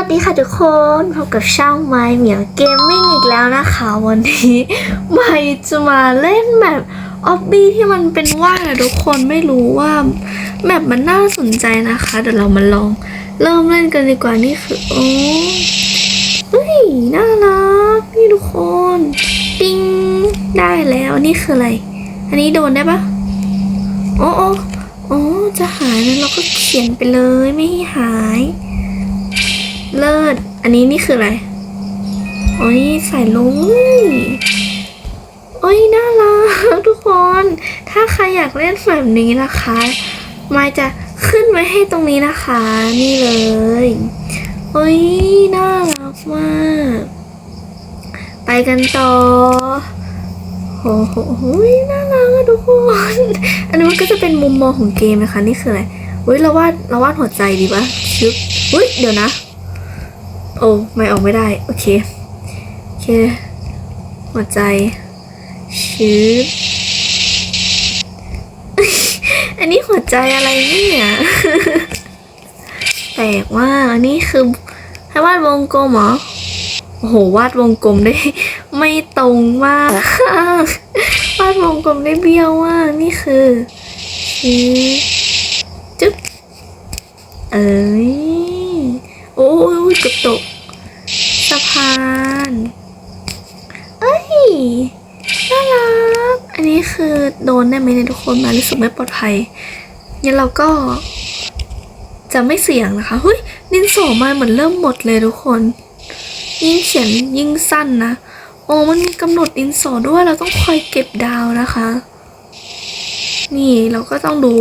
วัสดีค่ะทุกคนพบกับช่องไม้เหมียวเกมมิ่งอีกแล้วนะคะ วันนี้ไมจะมาเล่นแมปออบบี้ที่มันเป็นว่างอะทุกคนไม่รู้ว่าแมปมันน่าสนใจนะคะเดี๋ยวเรามาลองเริ่มเล่นกันดีกว่านี่คือโอ้เฮ้ยน่ารักนี่ทุกคนปิ้งได้แล้วนี่คืออะไร อันนี้โดนได้ปะโอ้โอ้โอ้จะหายแล้วเราก็เขียนไปเลยไม่ให้หาย เลิศ อันนี้นี่คืออะไรโอ้ยใส่ลงโอ้ยน่ารักทุกคน ถ้าใครอยากเล่นแบบนี้นะคะ มายจะขึ้นไว้ให้ตรงนี้นะคะ นี่เลยโอ้ยน่ารักมาก ไปกันต่อโอ้โหโอ้ยน่ารักอะทุกคน อันนี้มันก็จะเป็นมุมมองของเกมนะคะ นี่คืออะไรเฮ้ยเราวาดเราวาดหัวใจดีปะชึบเฮ้ยเดี๋ยวนะ โอ้ไม่ออกไม่ได้ โอเค โอเค หัวใจชืดอันนี้หัวใจอะไรเนี่ยแปลกมาอันนี้คือให้วาดวงกลมเหรอโอ้โหวาดวงกลมได้ ไม่ตรงมากวาดวงกลมได้เบี้ยวมากนี่คือชืดจึ๊บ เอ้ย โอ้ย เกือบตกสะพาน เอ้ย น่ารัก อันนี้คือโดนได้ไหมเนี่ยทุกคนมารู้สึกไม่ปลอดภัยงั้นเราก็จะไม่เสี่ยงนะคะเฮ้ยดินสอมาเหมือนเริ่มหมดเลยทุกคน ยิ่งเขียนยิ่งสั้นนะโอ้มันมีกำหนดดินสอด้วยเราต้องคอยเก็บดาวนะคะ นี่เราก็ต้องดู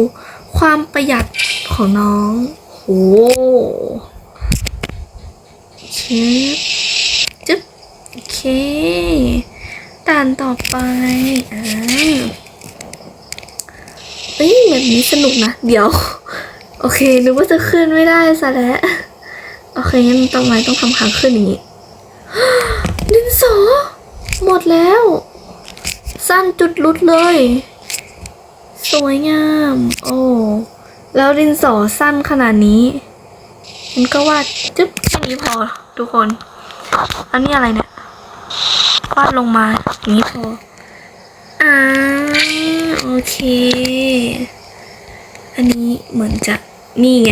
ความประหยัดของน้องโห จึ๊บโอเคด่านต่อไปอ่าเอ้ยแบบนี้สนุกนะ เดี๋ยว โอเคนึกว่าจะขึ้นไม่ได้ซะแล้วโอเคงั้นต่อไปต้องทำค้างขึ้นอย่างนี้ดินสอหมดแล้ว สั้นจุดรุดเลย สวยงาม โอ้แล้วดินสอสั้นขนาดนี้ มันก็วาดจึ๊บแค่นี้พอ ทุกคน อันนี้อะไรเนี่ยวาดลงมาอย่างนี้พออ่าโอเค อันนี้เหมือนจะนี่ไง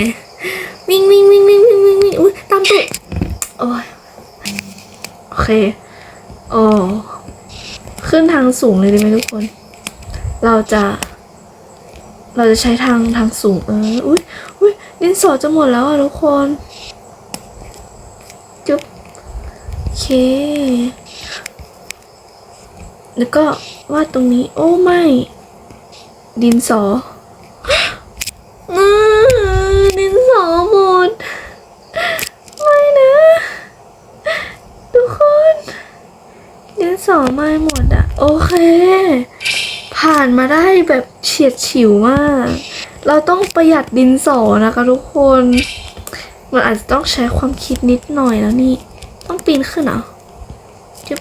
วิ่งวิ่งวิ่งวิ่งวิ่งวิ่งวิ่งอุ้ยตามตุดโอ้ยโอเคโอ้ขึ้นทางสูงเลยดีไหมทุกคน เราจะ เราจะใช้ทางทางสูงเอออุ้ยอุ้ยดินสอจะหมดแล้วอะทุกคน จุ๊บโอเค แล้วก็วาดตรงนี้ โอ้ไม่ ดินสอดินสอหมด ไม่นะ ทุกคน ดินสอไม่หมดอะโอเค ผ่านมาได้แบบเฉียดฉิวมาก เราต้องประหยัดดินสอนะคะทุกคน มันอาจจะต้องใช้ความคิดนิดหน่อยแล้วนี่ ต้องปีนขึ้นเหรอจึ๊บ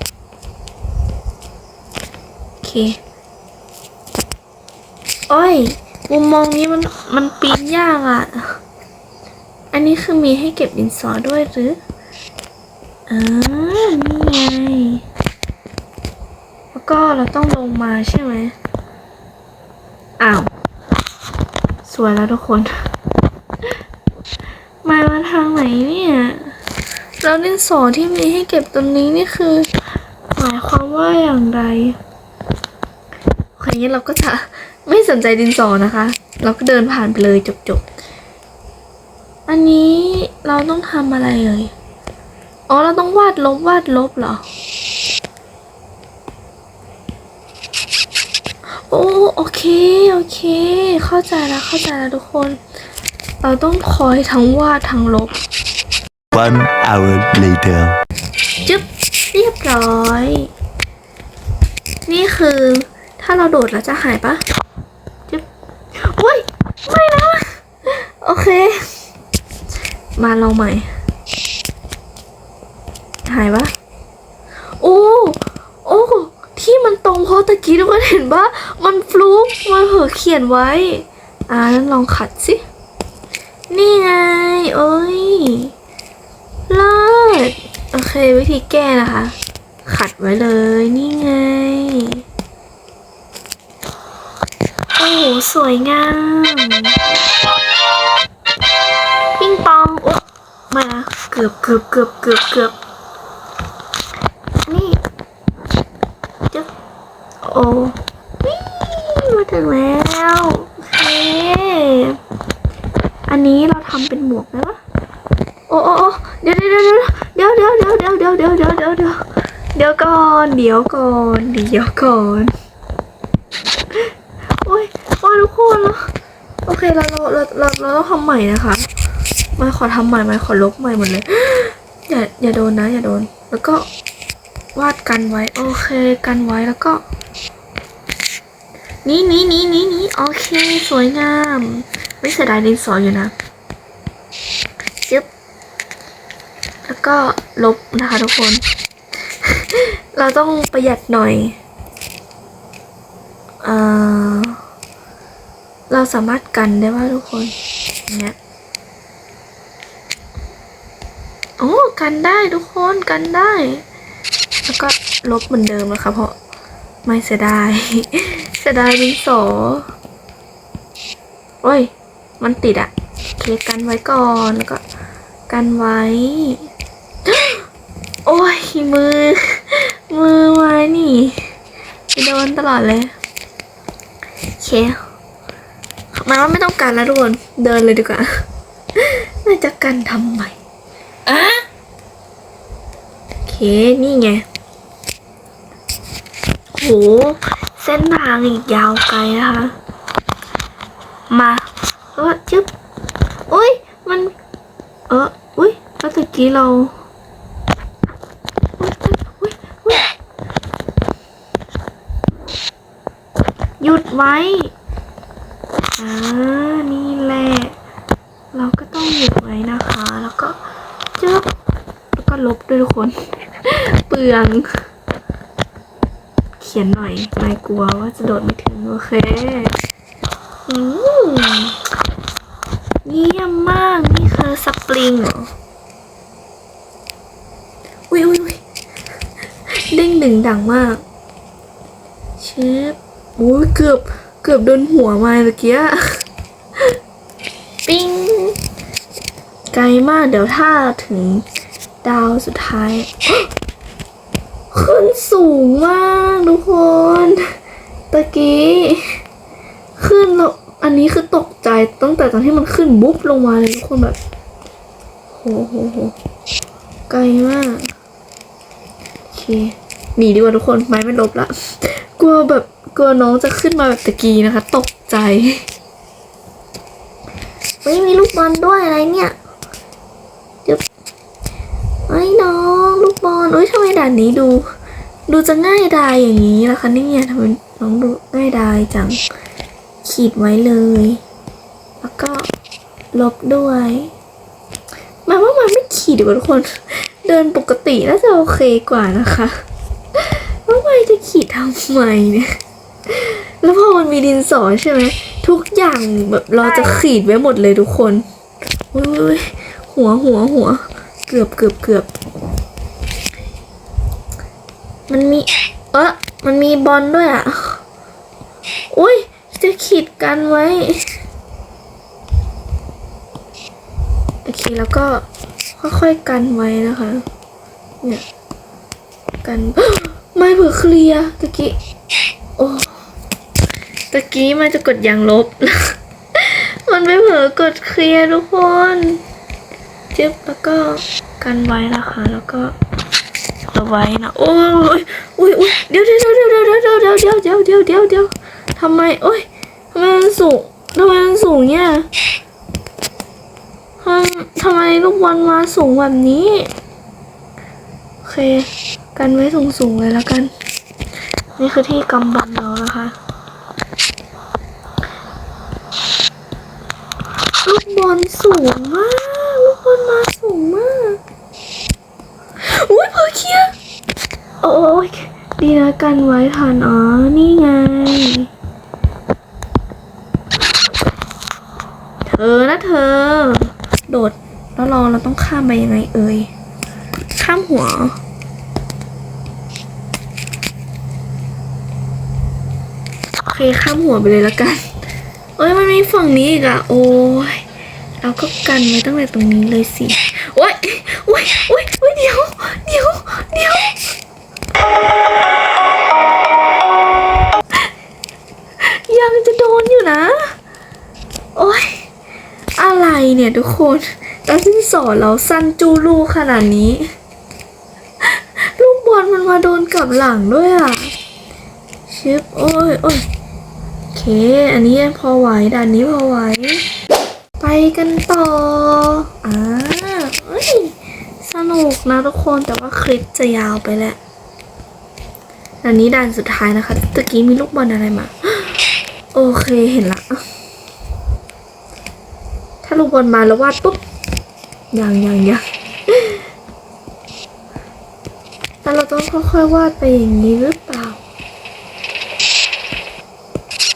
โอเคโอ้ยมุมมองนี้มันมันปีนยากอะ่ะ อันนี้คือมีให้เก็บดินสอด้วยหรืออ่านี่ไง แล้วก็เราต้องลงมาใช่ไหมอ้าว สวยแล้วทุกคน ทางไหนเนี่ย แล้วดินสอที่มีให้เก็บตรงนี้นี่คือ หมายความว่าอย่างไรโอเคงั้เราก็จะไม่สนใจดินสอนะคะ เราก็เดินผ่านไปเลยจบๆ อันนี้เราต้องทำอะไรเลย อ๋อเราต้องวาดลบวาดลบเหรอ โอ้โอเค โอเค เข้าใจแล้วเข้าใจแล้วทุกคน เราต้องคอยทั้งวาดทั้งลบ One hour later. จึ๊บเรียบร้อย นี่คือถ้าเราโดดแล้วจะหายปะจึ๊บอุ้ยไม่นะ โอเค มาลองใหม่ หายปะโอ้โอ้ที่มันตรงเพราะตะกี้ทุกคนเห็นปะมันฟลุกมันเผลอเขียนไว้ อ่านั้นลองขัดสิ นี่ไงเอ้ยเลิศโอเค วิธีแก้นะคะ ขัดไว้เลย นี่ไง โอ้โห สวยงาม ปิ้งปองอุ๊ยไมาเกือบเกือบเกือบเกือบเกือบนี่จึ๊บโอ้มาถึงแล้ว โอเค อันนี้เราทำเป็นหมวกได้ปะโอ้โอ้โอ้เดี๋ยวเดี๋ยวเดี๋ยวเดี๋ยวเดี๋ยวเดี๋ยวเดี๋ยวเดี๋ยวเดี๋ยวเดี๋ยวเดี๋ยวเดี๋ยวก่อนเดี๋ยวก่อนเดี๋ยวก่อนโอ้ยโอ้ยทุกคนแล้วโอเคเราเราเราเราเราต้องทำใหม่นะคะมาขอทำใหม่มาขอลบใหม่หมดเลยอย่าอย่าโดนนะ อย่าโดน แล้วก็วาดกันไว้ โอเคกันไว้แล้วก็ นี่นี่นี่นี่นี่โอเค สวยงาม ไม่เสียดายดินสออยู่นะจึ๊บแล้วก็ลบนะคะทุกคน เราต้องประหยัดหน่อย เอ่อเราสามารถกันได้ว่าทุกคนอย่างเนี้ยโอ้กันได้ทุกคนกันได้ แล้วก็ลบเหมือนเดิมนะคะเพราะไม่เสียดาย เสียดายดินสอโอ้ย มันติดอะโอเคกันไว้ก่อนแล้วก็กันไว้ โอ้ยมือ มือไม้นี่ไปโดนตลอดเลยโอเคมันว่าไม่ต้องกันแล้วทุกคนเดินเลยดีกว่าน่าจะกันทำไมอะโอเคนี่ไงโหเส้นทางอีกยาวไกลนะคะ มาแล้ว ก็จึ๊บอุ้ยมัน เอออุ้ยแล้วตะกี้เราหยุดไว้ อ่า นี่แหละ เราก็ต้องหยุดไว้นะคะ แล้วก็จึ๊บแล้วก็ลบด้วยทุกคน เปลือง เขียนหน่อย ไม่กลัวว่าจะโดดไม่ถึง โอเค อืม เยี่ยมมาก นี่คือสปริงเหรออุ้ยอุ้ยอุ้ยเด้งดึงดังมากเชฟอุ้ยเกือบเกือบโดนหัวมาเมื่อกี้ปิ้งไกลมากเดี๋ยวถ้าถึงดาวสุดท้าย ขึ้นสูงมากทุกคน ตะกี้ ขึ้นแล้วอันนี้คือตกใจ ตั้งแต่ตอนที่มันขึ้นบุ๊บลงมาเลยทุกคนแบบโหโหโหไกลมาก โอเคหนีดีกว่าทุกคนไม้ไม่ลบละกลัวแบบกลัวน้องจะขึ้นมาแบบตะกี้นะคะ ตกใจเฮ้ยมีลูกบอลด้วยอะไรเนี่ยจึ๊บไอ้ยน้องลูกบอลเอ้ยทำไมด่านนี้ดู ดูจะง่ายดายอย่างนี้ล่ะคะเนี่ยทำไมน้องดูง่ายดายจังขีดไว้เลย แล้วก็ลบด้วยมาว่ามันไม่ขีดดีกว่าทุกคน เดินปกติน่าจะโอเคกว่านะคะว่าไม่จะขีดทำไมเนี่ย แล้วพอมันมีดินสอใช่ไหมทุกอย่างแบบเราจะขีดไว้หมดเลยทุกคนอุ้ยอุ๊ยหัวหัวหัว เกือบเกือบเกือบมันมี เออมันมีบอลด้วยอะ อุ้ยจะขีดกันไว้ โอเคแล้วก็ค่อยๆกันไว้นะคะ เนี่ย กันไม่เผื่อเคลียตะกี้ โอ้ตะกี้มันจะกดยางลบ มันไม่เผลอกดเคลียทุกคนจึ๊บแล้วก็กันไว้นะคะแล้วก็เอาไว้นะโอ้ยอุ้ยอุ้ยเดี๋ยวเดี๋ยวเดี๋ยวเดี๋ยวเดี๋ยวเดี๋ยวเดี๋ยวเดี๋ยวเดี๋ยวเดี๋ยวเดี๋ยวทำไมโอ้ยทำไมมันสูงทำไมมันสูงเนี่ย ทำทำไมลูกบอลมาสูงแบบนี้ โอเค กันไว้สูงสูงๆเลยแล้วกัน นี่คือที่กำบังเรานะคะ ลูกบอลสูงมาก ลูกบอลมาสูงมาก อุ้ยเพอเคียโอ้ยดีนะกันไว้ทันอ๋อ นี่ไง เธอนะเธอโดดเราแล้วเราเราต้องข้ามไปยังไงเอ่ย ข้ามหัว โอเคข้ามหัวไปเลยแล้วกัน เอ้ยมันมีฝั่งนี้อีกอะโอ้ยเราก็กันไว้ตั้งแต่ตรงนี้เลยสิโอ้ยโอ้ยโอ้ยโอ้ยเดี๋ยวเดี๋ยวเดี๋ยวยังจะโดนอยู่นะ โอ้ยอะไรเนี่ยทุกคน แตอนที่สอนเราสั้นจูลูขนาดนี้ ลูกบอลมันมาโดนกับหลังด้วยอะ ชิป โอ้ยโอ้ยโอเค อันนี้พอไหวด่านนี้พอไหว ไปกันต่อ อ่าเอ้ย สนุกนะทุกคน แต่ว่าคลิปจะยาวไปแหละอันนี้ด่านสุดท้ายนะคะตะกี้มีลูกบอลอะไรมา โอเคเห็นละ ถ้าลูกบอลมาแล้ววาดปุ๊บ ยังยังยังแล้วเราต้องค่อยๆวาดไปอย่างนี้หรือเปล่า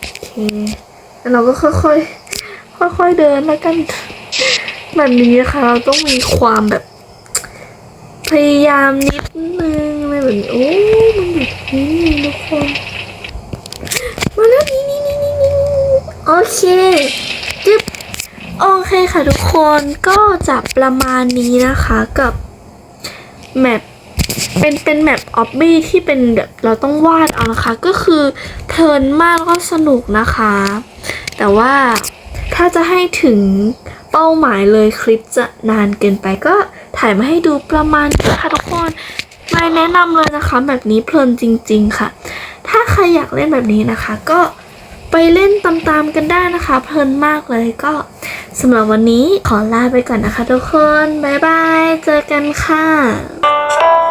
โอเค แล้วเราก็ค่อยๆ ค่อยๆเดินแล้วกัน แบบนี้นะคะเราต้องมีความแบบ พยายามนิดนึงอะไรแบบนี้ โอ้มันแบบนี้ทุกคน มาแล้วนี่นี่นี่นี่โอเค ค่ะทุกคนก็จะประมาณนี้นะคะกับแมปเป็นเป็นแมปออบบี้ที่เป็นแบบเราต้องวาดเอานะคะ ก็คือเพลินมากแล้วก็สนุกนะคะ แต่ว่าถ้าจะให้ถึงเป้าหมายเลยคลิปจะนานเกินไปก็ถ่ายมาให้ดูประมาณนี้ค่ะทุกคนไม่แนะนำเลยนะคะ แบบนี้เพลินจริง ๆ ค่ะ ถ้าใครอยากเล่นแบบนี้นะคะ ก็ไปเล่นตามๆกันได้นะคะ เพลินมากเลยก็ สำหรับวันนี้ขอลาไปก่อนนะคะทุกคน บ๊ายบาย เจอกันค่ะ